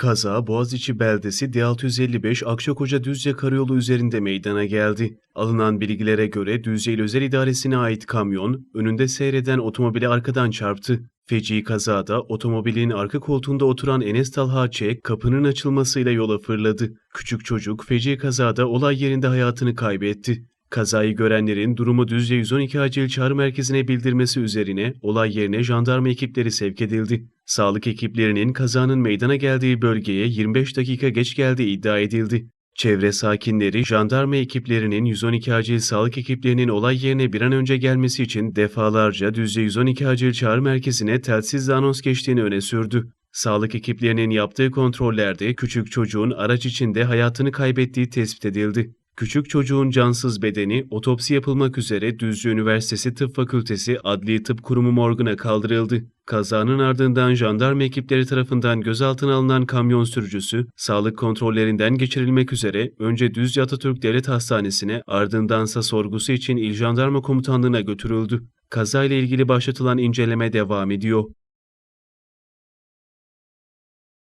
Kaza Boğaziçi beldesi D655 Akçakoca Düzce Karayolu üzerinde meydana geldi. Alınan bilgilere göre Düzce İl Özel İdaresi'ne ait kamyon önünde seyreden otomobili arkadan çarptı. Feci kazada otomobilin arka koltuğunda oturan Enes Talha Ç. kapının açılmasıyla yola fırladı. Küçük çocuk feci kazada olay yerinde hayatını kaybetti. Kazayı görenlerin durumu Düzce 112 Acil Çağrı Merkezi'ne bildirmesi üzerine olay yerine jandarma ekipleri sevk edildi. Sağlık ekiplerinin kazanın meydana geldiği bölgeye 25 dakika geç geldiği iddia edildi. Çevre sakinleri jandarma ekiplerinin 112 acil sağlık ekiplerinin olay yerine bir an önce gelmesi için defalarca Düzce 112 acil çağrı merkezine telsizle anons geçtiğini öne sürdü. Sağlık ekiplerinin yaptığı kontrollerde küçük çocuğun araç içinde hayatını kaybettiği tespit edildi. Küçük çocuğun cansız bedeni otopsi yapılmak üzere Düzce Üniversitesi Tıp Fakültesi Adli Tıp Kurumu morguna kaldırıldı. Kazanın ardından jandarma ekipleri tarafından gözaltına alınan kamyon sürücüsü sağlık kontrollerinden geçirilmek üzere önce Düzce Atatürk Devlet Hastanesi'ne ardındansa sorgusu için İl Jandarma Komutanlığı'na götürüldü. Kazayla ilgili başlatılan inceleme devam ediyor.